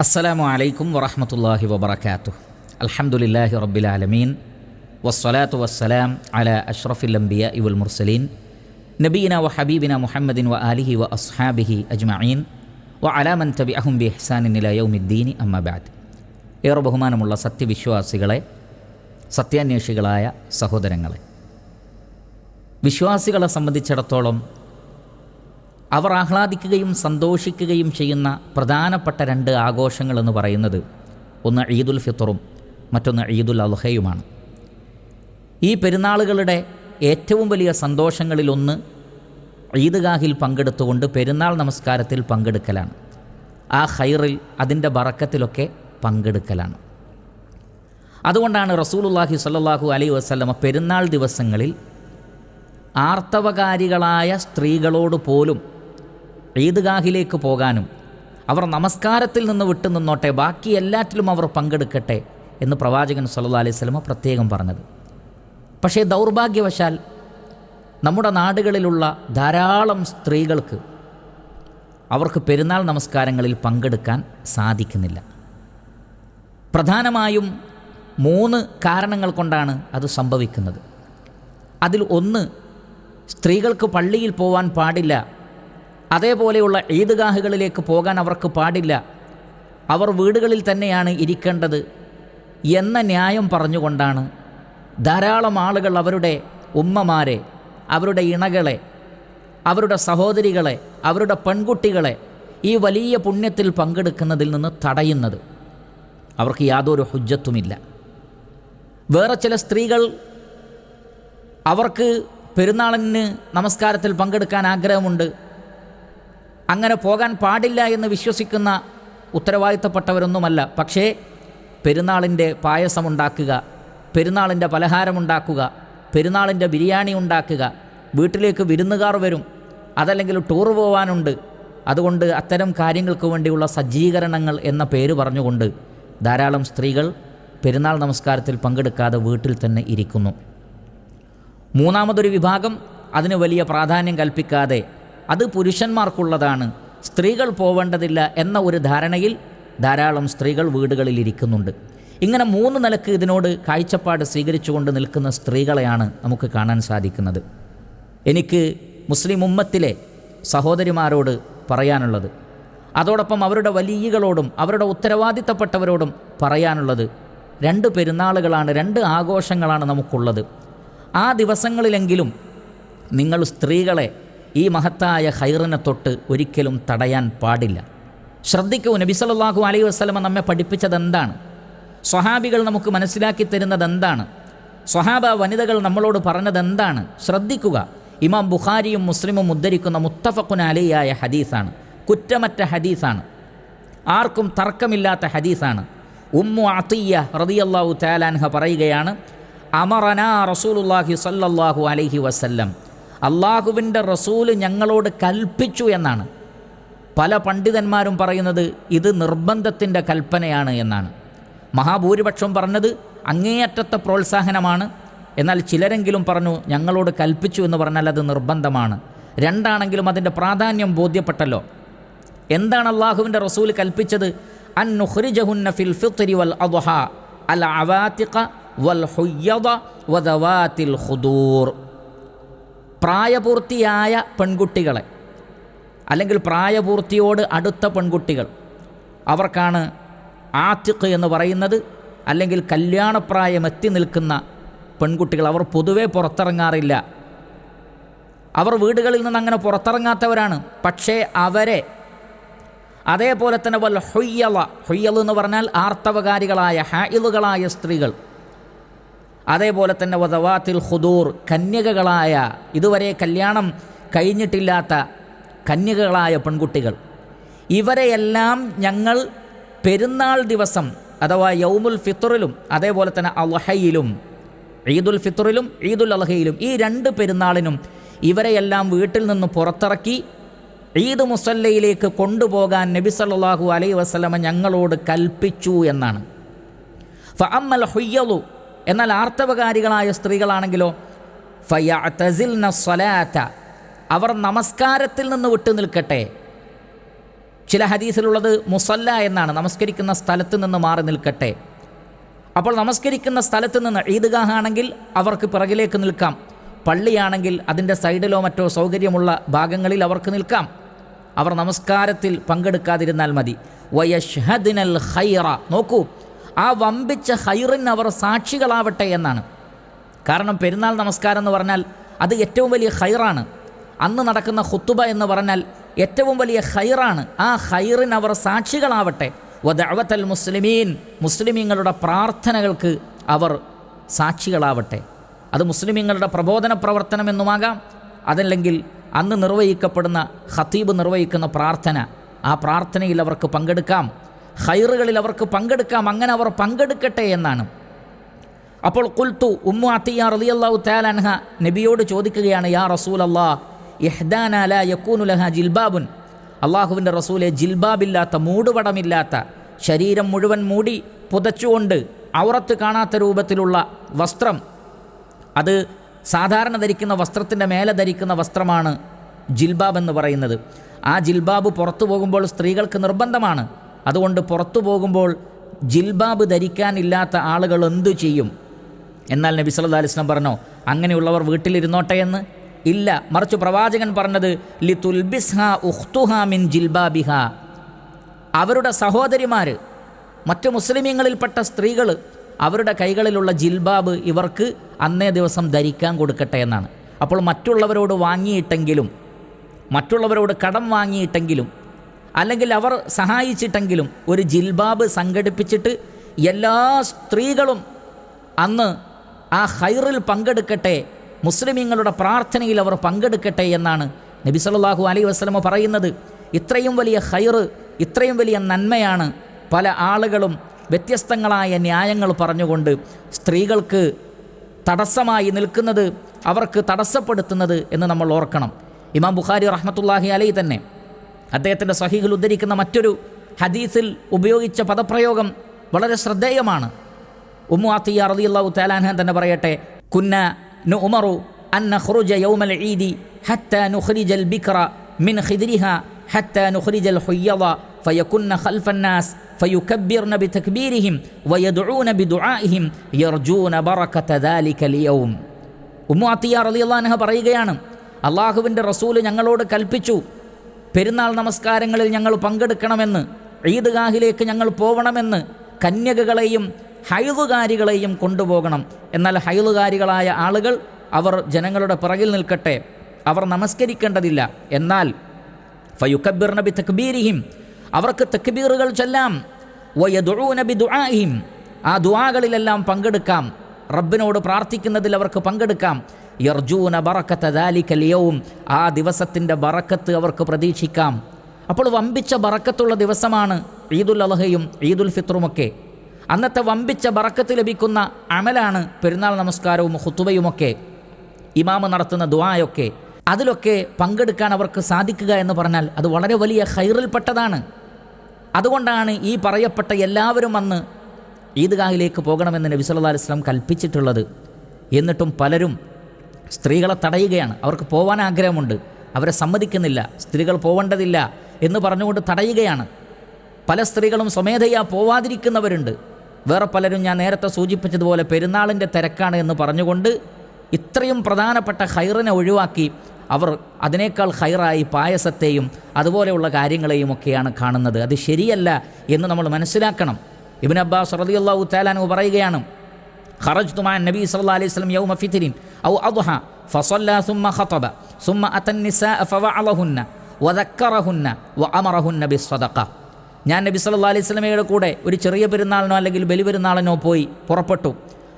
അസ്സലാമു അലൈക്കും വറഹമത്തല്ലാഹി വബർക്കാത്തു അൽഹംദുലില്ലാഹി റബ്ബിൽ ആലമീൻ വസ്സലാത്തു വസ്സലാം അല അഷ്റഫിൽ അംബിയ ഇവുൽ മുർസലീൻ നബീന വ ഹബീബിന മുഹമ്മദിൻ വ ആലിഹി വ അസ്ഹാബിഹി അജ്മഈൻ വ അലാമൻ തബി അഹും ബി ഇഹ്സാനിൻ ഇല യൗമിദ്ദീനി അമ്മബാദ് ഏറെ ബഹുമാനമുള്ള സത്യവിശ്വാസികളെ സത്യാന്വേഷികളായ സഹോദരങ്ങളെ വിശ്വാസികളെ സംബന്ധിച്ചിടത്തോളം അവർ ആഹ്ലാദിക്കുകയും സന്തോഷിക്കുകയും ചെയ്യുന്ന പ്രധാനപ്പെട്ട രണ്ട് ആഘോഷങ്ങൾ എന്ന് പറയുന്നത് ഒന്ന് ഈദുൽ ഫിത്തറും മറ്റൊന്ന് ഈദുൽ അൽഹയുമാണ്. ഈ പെരുന്നാളുകളുടെ ഏറ്റവും വലിയ സന്തോഷങ്ങളിലൊന്ന് ഈദ്ഗാഹിൽ പങ്കെടുത്തുകൊണ്ട് പെരുന്നാൾ നമസ്കാരത്തിൽ പങ്കെടുക്കലാണ്. ആ ഹൈറിൽ അതിന്റെ ബറക്കത്തിലൊക്കെ പങ്കെടുക്കലാണ്. അതുകൊണ്ടാണ് റസൂലുള്ളാഹി സല്ലാഹു അലൈ വസ്ലമ പെരുന്നാൾ ദിവസങ്ങളിൽ ആർത്തവകാരികളായ സ്ത്രീകളോട് പോലും ഈദ്ഗാഹിലേക്ക് പോകാനും അവർ നമസ്കാരത്തിൽ നിന്ന് വിട്ടു നിന്നോട്ടെ ബാക്കി എല്ലാറ്റിലും അവർ പങ്കെടുക്കട്ടെ എന്ന് പ്രവാചകൻ സല്ലാ അലൈഹി സ്വലമ പ്രത്യേകം പറഞ്ഞത്. പക്ഷേ ദൗർഭാഗ്യവശാൽ നമ്മുടെ നാടുകളിലുള്ള ധാരാളം സ്ത്രീകൾക്ക് അവർക്ക് പെരുന്നാൾ നമസ്കാരങ്ങളിൽ പങ്കെടുക്കാൻ സാധിക്കുന്നില്ല. പ്രധാനമായും മൂന്ന് കാരണങ്ങൾ കൊണ്ടാണ് അത് സംഭവിക്കുന്നത്. അതിൽ ഒന്ന് സ്ത്രീകൾക്ക് പള്ളിയിൽ പോവാൻ പാടില്ല അതേപോലെയുള്ള ഈദ്ഗാഹുകളിലേക്ക് പോകാൻ അവർക്ക് പാടില്ല. അവർ വീടുകളിൽ തന്നെയാണ് ഇരിക്കേണ്ടത് എന്ന ന്യായം പറഞ്ഞുകൊണ്ടാണ് ധാരാളം ആളുകൾ അവരുടെ ഉമ്മമാരെ അവരുടെ ഇണകളെ അവരുടെ സഹോദരികളെ അവരുടെ പെൺകുട്ടികളെ ഈ വലിയ പുണ്യത്തിൽ പങ്കെടുക്കുന്നതിൽ നിന്ന് തടയുന്നത്. അവർക്ക് യാതൊരു ഹുജ്ജത്തുമില്ല. വേറെ ചില സ്ത്രീകൾ അവർക്ക് പെരുന്നാളിന് നമസ്കാരത്തിൽ പങ്കെടുക്കാൻ ആഗ്രഹമുണ്ട്. അങ്ങനെ പോകാൻ പാടില്ല എന്ന് വിശ്വസിക്കുന്ന ഉത്തരവാദിത്തപ്പെട്ടവരൊന്നുമല്ല. പക്ഷേ പെരുന്നാളിന്റെ പായസമുണ്ടാക്കുക പെരുന്നാളിന്റെ പലഹാരമുണ്ടാക്കുക പെരുന്നാളിന്റെ ബിരിയാണി ഉണ്ടാക്കുക വീട്ടിലേക്ക് വിരുന്നുകാർ വരും അതല്ലെങ്കിൽ ടൂർ പോകാനുണ്ട് അതുകൊണ്ട് അത്തരം കാര്യങ്ങൾക്ക് വേണ്ടിയുള്ള സജ്ജീകരണങ്ങൾ എന്ന പേര് പറഞ്ഞുകൊണ്ട് ധാരാളം സ്ത്രീകൾ പെരുന്നാൾ നമസ്കാരത്തിൽ പങ്കെടുക്കാതെ വീട്ടിൽ തന്നെ ഇരിക്കുന്നു. മൂന്നാമതൊരു വിഭാഗം അതിന് വലിയ പ്രാധാന്യം കൽപ്പിക്കാതെ അത് പുരുഷന്മാർക്കുള്ളതാണ്. സ്ത്രീകൾ പോവേണ്ടതില്ല എന്ന ഒരു ധാരണയിൽ ധാരാളം സ്ത്രീകൾ വീടുകളിൽ ഇരിക്കുന്നുണ്ട്. ഇങ്ങനെ മൂന്ന് നിലയ്ക്ക് ഇതിനോട് കാഴ്ചപ്പാട് സ്വീകരിച്ചുകൊണ്ട് നിൽക്കുന്ന സ്ത്രീകളെയാണ് നമുക്ക് കാണാൻ സാധിക്കുന്നത്. എനിക്ക് മുസ്ലിം ഉമ്മത്തിലെ സഹോദരിമാരോട് പറയാനുള്ളത് അതോടൊപ്പം അവരുടെ വലിയകളോടും അവരുടെ ഉത്തരവാദിത്തപ്പെട്ടവരോടും പറയാനുള്ളത് രണ്ട് പെരുന്നാളുകളാണ് രണ്ട് ആഘോഷങ്ങളാണ് നമുക്കുള്ളത്. ആ ദിവസങ്ങളിലെങ്കിലും നിങ്ങൾ സ്ത്രീകളെ ഈ മഹത്തായ ഹൈറിനെ തൊട്ട് ഒരിക്കലും തടയാൻ പാടില്ല. ശ്രദ്ധിക്കൂ നബി സല്ലല്ലാഹു അലൈഹി വസ്ലമ നമ്മെ പഠിപ്പിച്ചത് എന്താണ് സ്വഹാബികൾ നമുക്ക് മനസ്സിലാക്കി തരുന്നത് എന്താണ് സ്വഹാബ വനിതകൾ നമ്മളോട് പറഞ്ഞത് എന്താണ് ശ്രദ്ധിക്കുക. ഇമാം ബുഖാരിയും മുസ്ലിമും ഉദ്ധരിക്കുന്ന മുത്തഫഖുൻ അലിയായ ഹദീസാണ്. കുറ്റമറ്റ ഹദീസാണ്. ആർക്കും തർക്കമില്ലാത്ത ഹദീസാണ്. ഉമ്മു അത്തിയ റതിയല്ലാഹു താലാൻഹ പറയുകയാണ് അമറന റസൂലുല്ലാഹി സല്ലല്ലാഹു അലൈഹി വസല്ലം അള്ളാഹുവിന്റെ റസൂൽ ഞങ്ങളോട് കൽപ്പിച്ചു എന്നാണ്. പല പണ്ഡിതന്മാരും പറയുന്നത് ഇത് നിർബന്ധത്തിന്റെ കൽപ്പനയാണ് എന്നാണ്. മഹാഭൂരിപക്ഷം പറഞ്ഞത് അങ്ങേയറ്റത്തെ പ്രോത്സാഹനമാണ്. എന്നാൽ ചിലരെങ്കിലും പറഞ്ഞു ഞങ്ങളോട് കൽപ്പിച്ചു എന്ന് പറഞ്ഞാൽ അത് നിർബന്ധമാണ്. രണ്ടാണെങ്കിലും അതിന്റെ പ്രാധാന്യം ബോധ്യപ്പെട്ടല്ലോ. എന്താണ് അള്ളാഹുവിന്റെ റസൂൽ കൽപ്പിച്ചത്? അൻ ഫിൽ ഫിത്രി വൽ അദ്ഹ അൽ അവാത്തിഖ വൽ ഹുയ്യദ ഖുദൂർ. പ്രായപൂർത്തിയായ പെൺകുട്ടികളെ അല്ലെങ്കിൽ പ്രായപൂർത്തിയോട് അടുത്ത പെൺകുട്ടികൾ അവർക്കാണ് ആത്തിഖ് എന്ന് പറയുന്നത് അല്ലെങ്കിൽ കല്യാണപ്രായം എത്തി നിൽക്കുന്ന പെൺകുട്ടികൾ. അവർ പൊതുവേ പുറത്തിറങ്ങാറില്ല. അവർ വീടുകളിൽ നിന്ന് അങ്ങനെ പുറത്തിറങ്ങാത്തവരാണ്. പക്ഷേ അവരെ അതേപോലെ തന്നെ വല്ല ഹൊയ്യള ഹൊയ്യൽ എന്ന് പറഞ്ഞാൽ ആർത്തവകാരികളായ ഹായിലുകളായ സ്ത്രീകൾ അതേപോലെ തന്നെ വധവാത്തിൽ ഹുദൂർ കന്യകകളായ ഇതുവരെ കല്യാണം കഴിഞ്ഞിട്ടില്ലാത്ത കന്യകകളായ പെൺകുട്ടികൾ. ഇവരെയെല്ലാം ഞങ്ങൾ പെരുന്നാൾ ദിവസം അഥവാ യൗമുൽ ഫിത്തറിലും അതേപോലെ തന്നെ അലഹയിലും ഈദുൽ ഫിത്തറിലും ഈദുൽ അലഹയിലും ഈ രണ്ട് പെരുന്നാളിനും ഇവരെയെല്ലാം വീട്ടിൽ നിന്ന് പുറത്തിറക്കി ഈദ് മുസല്ലയിലേക്ക് കൊണ്ടുപോകാൻ നബി സല്ലാഹു അലൈഹി വസല്ലമ ഞങ്ങളോട് കൽപ്പിച്ചു എന്നാണ്. ഫഅമ്മൽ ഹുയ്യലു എന്നാൽ ആർത്തവകാരികളായ സ്ത്രീകളാണെങ്കിലോ സ്വലാത്ത അവർ നമസ്കാരത്തിൽ നിന്ന് വിട്ടു നിൽക്കട്ടെ. ചില ഹദീസിലുള്ളത് മുസല്ല എന്നാണ് നമസ്കരിക്കുന്ന സ്ഥലത്ത് നിന്ന് മാറി നിൽക്കട്ടെ. അപ്പോൾ നമസ്കരിക്കുന്ന സ്ഥലത്ത് നിന്ന് ഈദ്ഗാഹ് ആണെങ്കിൽ അവർക്ക് പിറകിലേക്ക് നിൽക്കാം. പള്ളിയാണെങ്കിൽ അതിന്റെ സൈഡിലോ മറ്റോ സൗകര്യമുള്ള ഭാഗങ്ങളിൽ അവർക്ക് നിൽക്കാം. അവർ നമസ്കാരത്തിൽ പങ്കെടുക്കാതിരുന്നാൽ മതി. വയഷ്ഹദിനൽ ഹൈറ നോക്കൂ ആ വമ്പിച്ച ഹൈറിന് അവർ സാക്ഷികളാവട്ടെ എന്നാണ്. കാരണം പെരുന്നാൾ നമസ്കാരം എന്ന് പറഞ്ഞാൽ അത് ഏറ്റവും വലിയ ഹൈറാണ്. അന്ന് നടക്കുന്ന ഹുത്തുബ എന്ന് പറഞ്ഞാൽ ഏറ്റവും വലിയ ഹൈറാണ്. ആ ഹൈറിന് അവർ സാക്ഷികളാവട്ടെ. വദഅവത്തൽ മുസ്ലിമീൻ മുസ്ലിമീങ്ങളുടെ പ്രാർത്ഥനകൾക്ക് അവർ സാക്ഷികളാവട്ടെ. അത് മുസ്ലിമീങ്ങളുടെ പ്രബോധന പ്രവർത്തനം എന്നുമാകാം. അതല്ലെങ്കിൽ അന്ന് നിർവഹിക്കപ്പെടുന്ന ഖത്തീബ് നിർവഹിക്കുന്ന പ്രാർത്ഥന ആ പ്രാർത്ഥനയിൽ അവർക്ക് പങ്കെടുക്കാം. ഹൈറുകളിൽ അവർക്ക് പങ്കെടുക്കാം അങ്ങനെ അവർ പങ്കെടുക്കട്ടെ എന്നാണ്. അപ്പോൾ കുൽത്തു ഉമ്മു അത്തിയ റലിയല്ലാഹു താലൻഹ നബിയോട് ചോദിക്കുകയാണ് യാ റസൂൽ അല്ലാ ഇഹ്ദാന ലാ യക്കൂനു ലഹ ജിൽബാബുൻ. അള്ളാഹുവിന്റെ റസൂലെ ജിൽബാബില്ലാത്ത മൂടുപടമില്ലാത്ത ശരീരം മുഴുവൻ മൂടി പുതച്ചുകൊണ്ട് ഔറത്ത് കാണാത്ത രൂപത്തിലുള്ള വസ്ത്രം അത് സാധാരണ ധരിക്കുന്ന വസ്ത്രത്തിന്റെ മേലെ ധരിക്കുന്ന വസ്ത്രമാണ് ജിൽബാബ് എന്ന് പറയുന്നത്. ആ ജിൽബാബ് പുറത്തു പോകുമ്പോൾ സ്ത്രീകൾക്ക് നിർബന്ധമാണ്. അതുകൊണ്ട് പുറത്തു പോകുമ്പോൾ ജിൽബാബ് ധരിക്കാനില്ലാത്ത ആളുകൾ എന്തു ചെയ്യും? എന്നാൽ നബി സല്ലല്ലാഹു അലൈഹി വസല്ലം പറഞ്ഞോ അങ്ങനെയുള്ളവർ വീട്ടിലിരുന്നോട്ടെ എന്ന്? ഇല്ല. മറിച്ച് പ്രവാചകൻ പറഞ്ഞത് ലി തുൽബിസ്ഹ ഉഖ്തുഹ മിൻ ജിൽബാബിഹ. അവരുടെ സഹോദരിമാർ മറ്റു മുസ്ലിമീങ്ങളിൽപ്പെട്ട സ്ത്രീകൾ അവരുടെ കൈകളിലുള്ള ജിൽബാബ് ഇവർക്ക് അന്നേ ദിവസം ധരിക്കാൻ കൊടുക്കട്ടെ എന്നാണ്. അപ്പോൾ മറ്റുള്ളവരോട് വാങ്ങിയിട്ടെങ്കിലും മറ്റുള്ളവരോട് കടം വാങ്ങിയിട്ടെങ്കിലും അല്ലെങ്കിൽ അവർ സഹായിച്ചിട്ടെങ്കിലും ഒരു ജിൽബാബ് സംഘടിപ്പിച്ചിട്ട് എല്ലാ സ്ത്രീകളും അന്ന് ആ ഹൈറിൽ പങ്കെടുക്കട്ടെ മുസ്ലിമീങ്ങളുടെ പ്രാർത്ഥനയിൽ അവർ പങ്കെടുക്കട്ടെ എന്നാണ് നബി സല്ലല്ലാഹു അലൈഹി വസ്ലമ പറയുന്നത്. ഇത്രയും വലിയ ഹൈറ് ഇത്രയും വലിയ നന്മയാണ് പല ആളുകളും വ്യത്യസ്തങ്ങളായ ന്യായങ്ങൾ പറഞ്ഞുകൊണ്ട് സ്ത്രീകൾക്ക് തടസ്സമായി നിൽക്കുന്നത് അവർക്ക് തടസ്സപ്പെടുത്തുന്നത് എന്ന് നമ്മൾ ഓർക്കണം. ഇമാം ബുഖാരി റഹ്മത്തുല്ലാഹി അലൈ തന്നെ അദ്ദേഹത്തിൻ്റെ സഹീഹിൽ ഉദ്ധരിക്കുന്ന മറ്റൊരു ഹദീസിൽ ഉപയോഗിച്ച പദപ്രയോഗം വളരെ ശ്രദ്ധേയമാണ് ഉമ്മു അത്തിയ റളിയല്ലാഹു തആലാൻഹ തന്നെ പറയട്ടെ കുന്ന നുഉമറു അൻ നഖ്റുജ യൗമൽ ഈദി ഹത്താ നുഖ്രിജൽ ബിക്ര മിൻ ഖിദ്രിഹ ഹത്താ നുഖ്രിജൽ ഹുയ്യദ فيكن خلف الناس فيكبرن بتكبيرهم ويدعون بدعائهم يرجون بركة ذلك اليوم ഉമ്മു അത്തിയ റളിയല്ലാഹു പറയുകയാണ് അള്ളാഹുവിൻ്റെ റസൂല് ഞങ്ങളോട് കൽപ്പിച്ചു പെരുന്നാൾ നമസ്കാരങ്ങളിൽ ഞങ്ങൾ പങ്കെടുക്കണമെന്ന് ഈദ്ഗാഹിലേക്ക് ഞങ്ങൾ പോകണമെന്ന് കന്യകകളെയും ഹൈലുകാരികളെയും കൊണ്ടുപോകണം. എന്നാൽ ഹൈലുകാരികളായ ആളുകൾ അവർ ജനങ്ങളുടെ പിറകിൽ നിൽക്കട്ടെ അവർ നമസ്കരിക്കേണ്ടതില്ല. എന്നാൽ ഫയുക്കബിർ നബി തക്ബീരിഹിം അവർക്ക് തക്ബീറുകൾ ചൊല്ലാം. നബി ദുആഹിം ആ ദുആകളിലെല്ലാം പങ്കെടുക്കാം. റബ്ബിനോട് പ്രാർത്ഥിക്കുന്നതിൽ അവർക്ക് പങ്കെടുക്കാം. യർജൂന ബറക്കത്ത് ദാലിക്ക യൗം ആ ദിവസത്തിന്റെ ബറക്കത്ത് അവർക്ക് പ്രതീക്ഷിക്കാം. അപ്പോൾ വമ്പിച്ച ബറക്കത്തുള്ള ദിവസമാണ് ഈദുൽ അലഹയും ഈദുൽ ഫിത്രുമൊക്കെ അന്നത്തെ വമ്പിച്ച ബറക്കത്ത് ലഭിക്കുന്ന അമലാണ് പെരുന്നാൾ നമസ്കാരവും ഹുത്തുബയുമൊക്കെ ഇമാമ് നടത്തുന്ന ദുആയൊക്കെ. അതിലൊക്കെ പങ്കെടുക്കാൻ അവർക്ക് സാധിക്കുക എന്ന് പറഞ്ഞാൽ അത് വളരെ വലിയ ഹൈറിൽപ്പെട്ടതാണ് അതുകൊണ്ടാണ് ഈ പറയപ്പെട്ട എല്ലാവരും അന്ന് ഈദ്ഗാഹിലേക്ക് പോകണമെന്ന് നബി സല്ലാ അലൈഹി വസല്ലം കൽപ്പിച്ചിട്ടുള്ളത്. എന്നിട്ടും പലരും സ്ത്രീകളെ തടയുകയാണ്. അവർക്ക് പോകാൻ ആഗ്രഹമുണ്ട്. അവരെ സമ്മതിക്കുന്നില്ല. സ്ത്രീകൾ പോവേണ്ടതില്ല എന്ന് പറഞ്ഞുകൊണ്ട് തടയുകയാണ്. പല സ്ത്രീകളും സ്വമേധയാ പോവാതിരിക്കുന്നവരുണ്ട്. വേറെ പലരും ഞാൻ നേരത്തെ സൂചിപ്പിച്ചതുപോലെ പെരുന്നാളിന്റെ തിരക്കാണ് എന്ന് പറഞ്ഞുകൊണ്ട് ഇത്രയും പ്രധാനപ്പെട്ട ഹൈറിനെ ഒഴിവാക്കി അവർ അതിനേക്കാൾ ഹൈറായി പായസത്തെയും അതുപോലെയുള്ള കാര്യങ്ങളെയും ഒക്കെയാണ് കാണുന്നത്. അത് ശരിയല്ല എന്ന് നമ്മൾ മനസ്സിലാക്കണം. ഇബിൻ അബ്ബാസ് റതിയുള്ള ഉത്താലാനു പറയുകയാണ് خرجت مع النبي صلى الله عليه وسلم يوم فتر أو أضحى فصلى ثم خطب ثم أتى النساء فوعظهن وذكرهن وأمرهن بالصدقة ഞാൻ നബി സല്ലല്ലാഹു അലൈഹി സ്വലമയുടെ കൂടെ ഒരു ചെറിയ പെരുന്നാളിനോ അല്ലെങ്കിൽ ബലി പെരുന്നാളിനോ പോയി പുറപ്പെട്ടു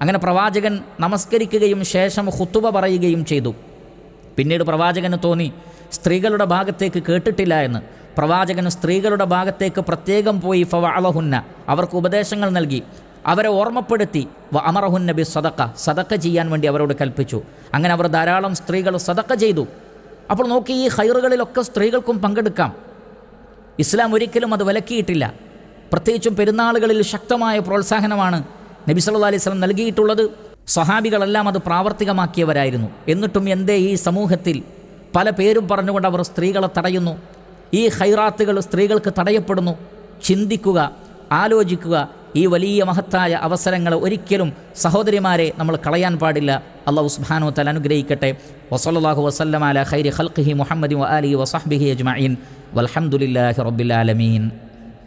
അങ്ങനെ പ്രവാചകൻ നമസ്കരിക്കുകയും ശേഷം ഹുത്തുബ പറയുകയും ചെയ്തു പിന്നീട് പ്രവാചകന് തോന്നി സ്ത്രീകളുടെ ഭാഗത്തേക്ക് കേട്ടിട്ടില്ല എന്ന് പ്രവാചകൻ സ്ത്രീകളുടെ ഭാഗത്തേക്ക് പ്രത്യേകം പോയി ഫവഅലഹുന്ന അവർക്ക് ഉപദേശങ്ങൾ നൽകി അവരെ ഓർമ്മപ്പെടുത്തി. വ നബി സദക്ക സദക്ക ചെയ്യാൻ വേണ്ടി അവരോട് കൽപ്പിച്ചു. അങ്ങനെ അവർ ധാരാളം സ്ത്രീകൾ സദക്ക ചെയ്തു. അപ്പോൾ നോക്കി ഈ ഹൈറുകളിലൊക്കെ സ്ത്രീകൾക്കും പങ്കെടുക്കാം. ഇസ്ലാം ഒരിക്കലും അത് വിലക്കിയിട്ടില്ല. പ്രത്യേകിച്ചും പെരുന്നാളുകളിൽ ശക്തമായ പ്രോത്സാഹനമാണ് നബി സല്ലാ അലൈഹി വസല്ലം നൽകിയിട്ടുള്ളത്. സ്വഹാബികളെല്ലാം അത് പ്രാവർത്തികമാക്കിയവരായിരുന്നു. എന്നിട്ടും എന്തേ ഈ സമൂഹത്തിൽ പല പേരും പറഞ്ഞുകൊണ്ട് അവർ സ്ത്രീകളെ തടയുന്നു. ഈ ഹൈറാത്തുകൾ സ്ത്രീകൾക്ക് തടയപ്പെടുന്നു. ചിന്തിക്കുക ആലോചിക്കുക ഈ വലിയ മഹത്തായ അവസരങ്ങൾ ഒരിക്കലും സഹോദരിമാരെ നമ്മൾ കളയാൻ പാടില്ല. അള്ളാഹു സുബ്ഹാനഹു തല അനുഗ്രഹിക്കട്ടെ. വസല്ലല്ലാഹു വസല്ലമ അല ഖൈരി ഖൽഖിഹി മുഹമ്മദി വ ആലിഹി വസഹ്ബിഹി അജ്മഈൻ. വൽഹംദുലില്ലാഹി റബ്ബിൽ ആലമീൻ.